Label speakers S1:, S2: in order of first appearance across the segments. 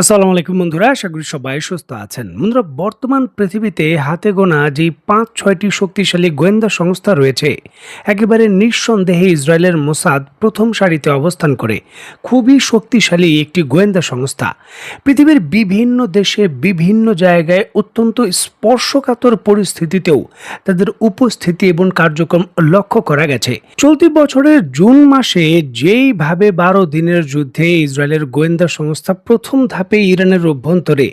S1: আসসালামু আলাইকুম বন্ধুরা, আশা করি সবাই সুস্থ আছেন। বন্ধুরা, বর্তমান পৃথিবীতে হাতে গোনা যে পাঁচ, ছয়টি শক্তিশালী গোয়েন্দা সংস্থা রয়েছে, একেবারে নিঃসন্দেহে ইসরায়েলের মোসাদ প্রথম সারিতে অবস্থান করে। খুবই শক্তিশালী একটি গোয়েন্দা সংস্থা। পৃথিবীর বিভিন্ন দেশে বিভিন্ন জায়গায় অত্যন্ত স্পর্শকাতর পরিস্থিতিতেও তাদের উপস্থিতি এবং কার্যক্রম লক্ষ্য করা গেছে। চলতি বছরের জুন মাসে যেইভাবে বারো দিনের যুদ্ধে ইসরায়েলের গোয়েন্দা সংস্থা প্রথম ইরানের অভ্যন্তরে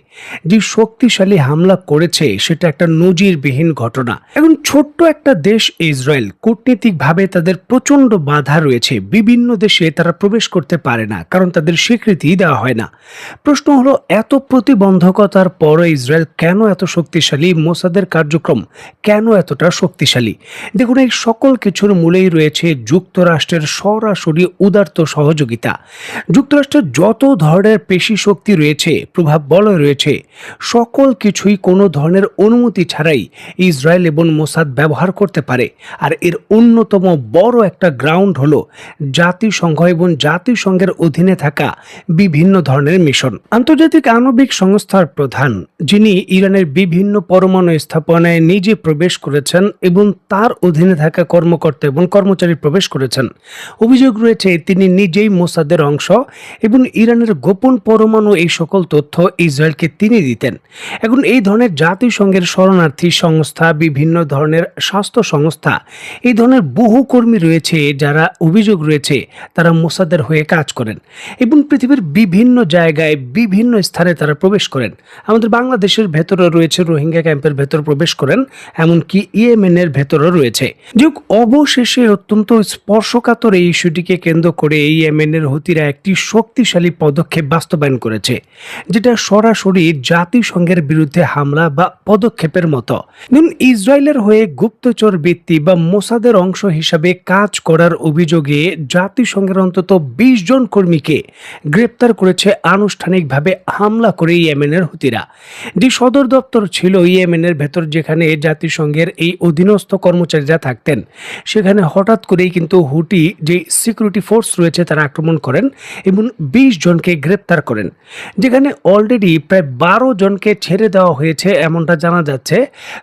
S1: যে শক্তিশালী হামলা করেছে সেটা একটা নজিরবিহীন ঘটনা। এখন ছোট্ট একটা দেশ ইসরায়েল কূটনীতিকভাবে তাদের প্রচণ্ড বাধা রয়েছে। বিভিন্ন দেশে তারা প্রবেশ করতে পারে না, কারণ তাদের স্বীকৃতি দেওয়া হয় না। প্রশ্ন হলো, এত প্রতিবন্ধকতার পরও ইসরায়েল কেন এত শক্তিশালী? মোসাদের কার্যক্রম কেন এতটা শক্তিশালী? দেখুন, এই সকল কিছুর মূলেই রয়েছে যুক্তরাষ্ট্রের সরাসরি উদার্ত সহযোগিতা। যুক্তরাষ্ট্রের যত ধরনের পেশি শক্তি রয়েছে, প্রভাব বলয় রয়েছে। সকল কিছুই কোনো ধরনের অনুমতি ছাড়াই ইসরায়েল এবং মোসাদ ব্যবহার করতে পারে। আর এর অন্যতম বড় একটা গ্রাউন্ড হল জাতিসংঘ এবং জাতিসংঘের অধীনে থাকা বিভিন্ন ধরনের মিশন। আন্তর্জাতিক আণবিক সংস্থার প্রধান, যিনি ইরানের বিভিন্ন পরমাণু স্থাপনায় নিজে প্রবেশ করেছেন এবং তার অধীনে থাকা কর্মকর্তা এবং কর্মচারী প্রবেশ করেছেন। অভিযোগ রয়েছে, তিনি নিজেই মোসাদের অংশ এবং ইরানের গোপন পরমাণু এই সকল তথ্য ইসরায়েলকে তিনি দিতেন। এখন এই ধরনের জাতিসংঘের শরণার্থী সংস্থা, বিভিন্ন ধরনের স্বাস্থ্য সংস্থা, এই ধরনের বহু কর্মী রয়েছে যারা অভিযোগ রয়েছে তারা মোসাদের হয়ে কাজ করেন এবং পৃথিবীর বিভিন্ন জায়গায়, বিভিন্ন স্থানে তারা প্রবেশ করেন। আমাদের বাংলাদেশের ভেতরে রয়েছে রোহিঙ্গা ক্যাম্পের ভেতর প্রবেশ করেন, এমনকি ইয়েমেনের ভেতরও রয়েছে। যোগ অবশেষে অত্যন্ত স্পর্শকাতর এই ইস্যুটিকে কেন্দ্র করে ইয়েমেনের হতিরা একটি শক্তিশালী পদক্ষেপ বাস্তবায়ন করেছে। যেটা সরাসরি জাতিসংঘের বিরুদ্ধে হামলা বা পদক্ষেপের মতো। ইসরায়েলের হয়ে গুপ্তচর বৃত্তি বা মোসাদের অংশ হিসাবে কাজ করার অভিযোগে জাতিসংঘের অন্তত বিশ জন কর্মীকে গ্রেপ্তার করেছে আনুষ্ঠানিকভাবে হামলা করে ইয়েমেনের হুতিরা। যে সদর দপ্তর ছিল ইয়েমেনের ভেতর যেখানে জাতিসংঘের এই অধীনস্থ কর্মচারীরা থাকতেন, সেখানে হঠাৎ করেই কিন্তু হুটি যে সিকিউরিটি ফোর্স রয়েছে তারা আক্রমণ করেন এবং বিশ জনকে গ্রেপ্তার করেন। যেখানে অলরেডি প্রায় বারো জনকে ছেড়ে দেওয়া হয়েছে এমনটা জানা যাচ্ছে।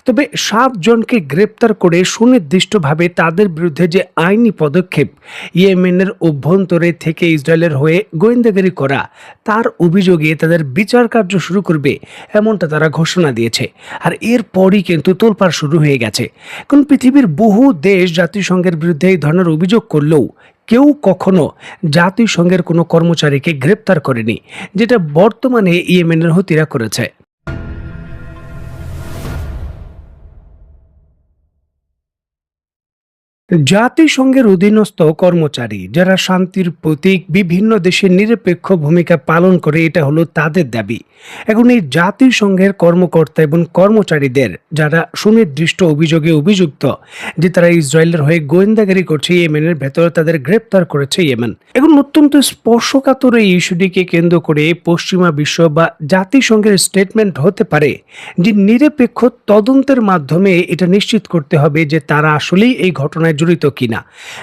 S1: তবে সাত জনকে গ্রেপ্তার করে সুনির্দিষ্টভাবে তাদের বিরুদ্ধে যে আইনি পদক্ষেপ ইয়েমেনের অভ্যন্তরে থেকে ইসরায়েলের হয়ে গোয়েন্দাগিরি করা, তার অভিযোগে তাদের বিচার কার্য শুরু করবে এমনটা তারা ঘোষণা দিয়েছে। আর এরপরই কিন্তু তোলপাড় শুরু হয়ে গেছে। কারণ পৃথিবীর বহু দেশ জাতিসংঘের বিরুদ্ধে এই ধরনের অভিযোগ করলেও কেউ কখনো জাতিসংঘের কোনো কর্মচারীকে গ্রেপ্তার করেনি যেটা বর্তমানে ইয়েমেনের হতিরা করেছে। জাতিসংঘের অধীনস্থ কর্মচারী যারা শান্তির প্রতীক বিভিন্ন দেশের নিরপেক্ষ ভূমিকা পালন করে, এটা হলো তাদের দাবি। এখন এই জাতিসংঘের কর্মকর্তা এবং কর্মচারীদের যারা সুনির্দিষ্ট অভিযোগে অভিযুক্ত যে তারা ইসরায়েলের হয়ে গোয়েন্দাগারি করছে ইয়েমেনের ভেতরে, তাদের গ্রেপ্তার করেছে ইয়েমেন। এখন অত্যন্ত স্পর্শকাতর এই ইস্যুটিকে কেন্দ্র করে পশ্চিমা বিশ্ব বা জাতিসংঘের স্টেটমেন্ট হতে পারে যে নিরপেক্ষ তদন্তের মাধ্যমে এটা নিশ্চিত করতে হবে যে তারা আসলেই এই ঘটনায় জড়িত কিনা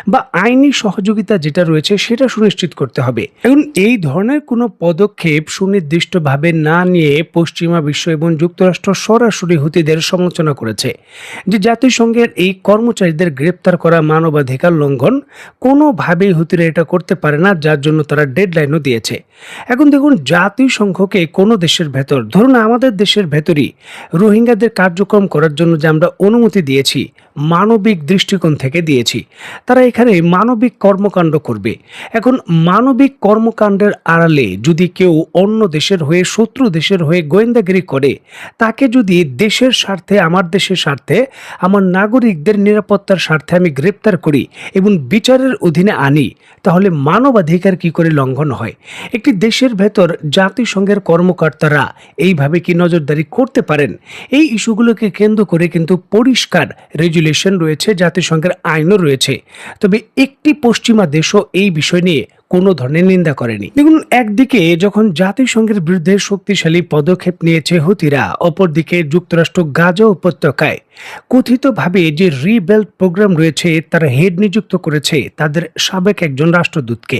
S1: বা আইনি সহযোগিতা যেটা রয়েছে সেটা সুনিশ্চিত করতে হবে। এখন এই ধরনের কোনো পদক্ষেপ সুনির্দিষ্টভাবে না নিয়ে পশ্চিমা বিশ্ব এবং যুক্তরাষ্ট্র সরাসরি হুতিদের সমালোচনা করেছে। যে জাতিসংঘের এই কর্মচারীদের গ্রেপ্তার করা মানবাধিকার লঙ্ঘন কোনোভাবেই হুতিরা এটা করতে পারে না, যার জন্য তারা ডেডলাইনও দিয়েছে। এখন দেখুন, জাতিসংঘকে কোনো দেশের ভেতর, ধরুন আমাদের দেশের ভেতরই রোহিঙ্গাদের কার্যক্রম করার জন্য যে আমরা অনুমতি দিয়েছি, মানবিক দৃষ্টিকোণ থেকে দিয়েছি। তারা এখানে মানবিক কর্মকাণ্ড করবে। এখন মানবিক কর্মকাণ্ডের আড়ালে যদি কেউ অন্য দেশের হয়ে, শত্রু দেশের হয়ে গোয়েন্দাগিরি করে, তাকে যদি দেশের স্বার্থে, আমার দেশের স্বার্থে, আমার নাগরিকদের নিরাপত্তার স্বার্থে আমি গ্রেপ্তার করি এবং বিচারের অধীনে আনি, তাহলে মানবাধিকার কি করে লঙ্ঘন হয়? একটি দেশের ভেতর জাতিসংঘের কর্মকর্তারা এইভাবে কি নজরদারি করতে পারেন? এই ইস্যুগুলোকে কেন্দ্র করে কিন্তু পরিষ্কার রেজুলেশন রয়েছে জাতিসংঘের আইনও রয়েছে। তবে একটি পশ্চিমা দেশও এই বিষয় নিয়ে কোনো ধরনের নিন্দা করেনি। দেখুন, একদিকে যখন জাতিসংঘের বিরুদ্ধে শক্তিশালী পদক্ষেপ নিয়েছে হুতিরা, অপরদিকে যুক্তরাষ্ট্র গাজা উপত্যকায় কথিতভাবে যে রিবেল্ট প্রোগ্রাম রয়েছে, তারা হেড নিযুক্ত করেছে তাদের সাবেক একজন রাষ্ট্রদূতকে,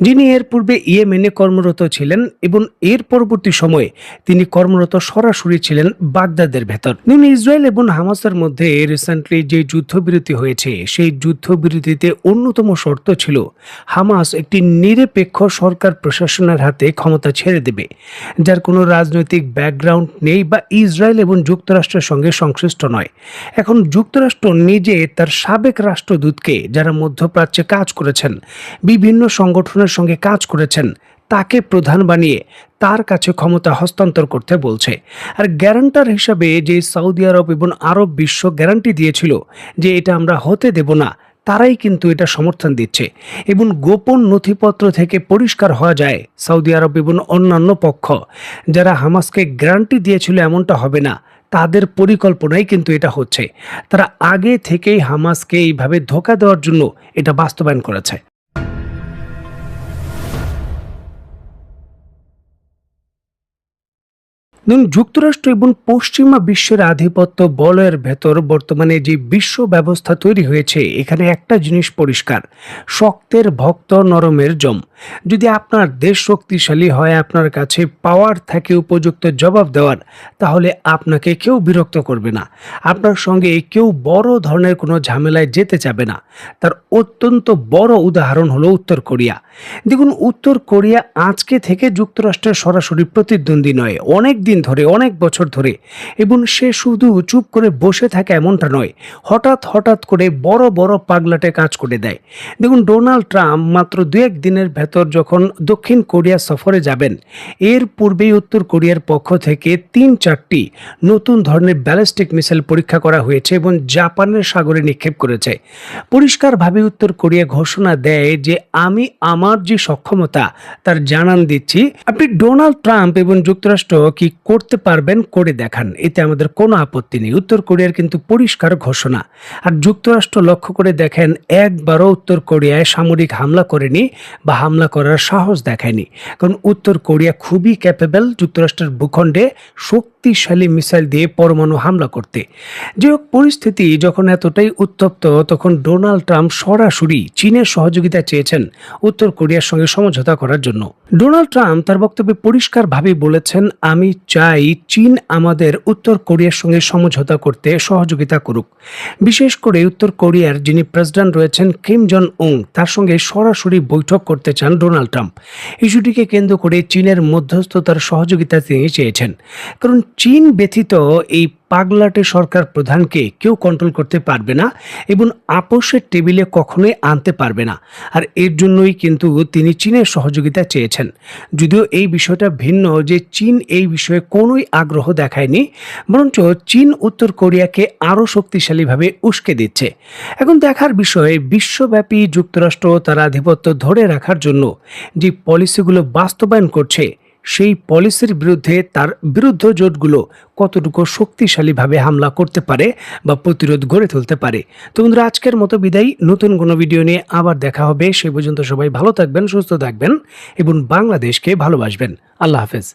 S1: যিনি এর পূর্বে ইয়েমেনে কর্মরত ছিলেন এবং এর পরবর্তী সময়ে তিনি কর্মরত সরাসরি ছিলেন বাগদাদের ভেতর। নিম্ন ইসরায়েল এবং হামাসের মধ্যে রিসেন্টলি যে যুদ্ধবিরতি হয়েছে, সেই যুদ্ধবিরতিতে অন্যতম শর্ত ছিল হামাস একটি নিরপেক্ষ সরকার প্রশাসনের হাতে ক্ষমতা ছেড়ে দেবে, যার কোনো রাজনৈতিক ব্যাকগ্রাউন্ড নেই বা ইসরায়েল এবং যুক্তরাষ্ট্রের সঙ্গে সংশ্লিষ্ট নয়। এখন যুক্তরাষ্ট্র নিজে তার সাবেক রাষ্ট্রদূতকে, যারা মধ্যপ্রাচ্যে কাজ করেছেন, বিভিন্ন সংগঠনের সঙ্গে কাজ করেছেন, তাকে প্রধান বানিয়ে তার কাছে ক্ষমতা হস্তান্তর করতে বলছে। আর গ্যারান্টার হিসাবে যে সৌদি আরব এবং আরব বিশ্ব গ্যারান্টি দিয়েছিল যে এটা আমরা হতে দেব না তারাই কিন্তু এটা সমর্থন দিচ্ছে। এবং গোপন নথিপত্র থেকে পরিষ্কার হওয়া যায় সৌদি আরব এবং অন্যান্য পক্ষ। যারা হামাসকে গ্যারান্টি দিয়েছিল এমনটা হবে না। তাদের পরিকল্পনাই কিন্তু এটা হচ্ছে। তারা আগে থেকেই হামাসকে এইভাবে ধোকা দেওয়ার জন্য এটা বাস্তবায়ন করেছে। দেখুন, যুক্তরাষ্ট্র এবং পশ্চিমা বিশ্বের আধিপত্য বলয়ের ভেতর বর্তমানে যে বিশ্ব ব্যবস্থা তৈরি হয়েছে, এখানে একটা জিনিস পরিষ্কার, শক্তের ভক্ত নরমের জম। যদি আপনার দেশ শক্তিশালী হয়, আপনার কাছে পাওয়ার থাকে, উপযুক্ত জবাব দেওয়ার, তাহলে আপনাকে কেউ বিরক্ত করবে না। আপনার সঙ্গে কেউ বড় ধরনের কোনো ঝামেলায় যেতে চাবে না। তার অত্যন্ত বড় উদাহরণ হলো উত্তর কোরিয়া। দেখুন, উত্তর কোরিয়া আজকে থেকে যুক্তরাষ্ট্রের সরাসরি প্রতিদ্বন্দ্বী নয় অনেক দিন ধরে, অনেক বছর ধরে। এবং সে শুধু চুপ করে বসে থাকে এমনটা নয়, হঠাৎ হঠাৎ করে বড় বড় পাগলাটে কাজ করে দেয়। দেখুন, ডোনাল্ড ট্রাম্প মাত্র দু এক দিনের ভেতর যখন দক্ষিণ কোরিয়া সফরে যাবেন, এর পূর্বেই উত্তর কোরিয়ার পক্ষ থেকে তিন চারটি নতুন ধরনের ব্যালিস্টিক মিসাইল পরীক্ষা করা হয়েছে এবং জাপানের সাগরে নিক্ষেপ করেছে। পরিষ্কারভাবে উত্তর কোরিয়া ঘোষণা দেয় যে, আমি আমার যে সক্ষমতা, তার জানান দিচ্ছি। আপনি ডোনাল্ড ট্রাম্প এবং যুক্তরাষ্ট্র কি করতে পারবেন, করে দেখান। এতে আমাদের কোনো আপত্তি নেই। উত্তর কোরিয়ার কিন্তু পরিষ্কার ঘোষণা। আর যুক্তরাষ্ট্র লক্ষ্য করে দেখেন, একবারও উত্তর কোরিয়ায় সামরিক হামলা করেনি বা হামলা করার সাহস দেখায়নি। কারণ উত্তর কোরিয়া খুবই ক্যাপেবল যুক্তরাষ্ট্রের ভূখণ্ডে শক্তিশালী মিসাইল দিয়ে পরমাণু হামলা করতে। যে পরিস্থিতি যখন এতটাই উত্তপ্ত, তখন ডোনাল্ড ট্রাম্প সরাসরি চীনের সহযোগিতা চেয়েছেন উত্তর কোরিয়ার সঙ্গে সমঝোতা করার জন্য। ডোনাল্ড ট্রাম্প তার বক্তব্যে পরিষ্কারভাবে বলেছেন, আমি চাই চীন আমাদের উত্তর কোরিয়ার সঙ্গে সমঝোতা করতে সহযোগিতা করুক। বিশেষ করে উত্তর কোরিয়ার যিনি প্রেসিডেন্ট রয়েছেন কিম জন উং তার সঙ্গে সরাসরি বৈঠক করতে চান ডোনাল্ড ট্রাম্প। ইস্যুটিকে কেন্দ্র করে চীনের মধ্যস্থতার সহযোগিতা তিনি চেয়েছেন। কারণ চীন ব্যতীত এই পাগলাটে সরকার প্রধানকে কেউ কন্ট্রোল করতে পারবে না এবং আপোষের টেবিলে কখনোই আনতে পারবে না। আর এর জন্যই কিন্তু তিনি চীনের সহযোগিতা চেয়েছেন। যদিও এই বিষয়টা ভিন্ন যে চীন এই বিষয়ে কোনোই আগ্রহ দেখায়নি, বরঞ্চ চীন উত্তর কোরিয়াকে আরও শক্তিশালীভাবে উস্কে দিচ্ছে। এখন দেখার বিষয়ে, বিশ্বব্যাপী যুক্তরাষ্ট্র তার আধিপত্য ধরে রাখার জন্য যে পলিসিগুলো বাস্তবায়ন করছে সেই পলিসির বিরুদ্ধে তার বিরুদ্ধ জোটগুলো কতটুকু শক্তিশালীভাবে হামলা করতে পারে বা প্রতিরোধ গড়ে তুলতে পারে। তো বন্ধুরা, আজকের মতো বিদায়। নতুন কোনো ভিডিও নিয়ে আবার দেখা হবে। সে পর্যন্ত সবাই ভালো থাকবেন, সুস্থ থাকবেন এবং বাংলাদেশকে ভালোবাসবেন। আল্লাহ হাফেজ।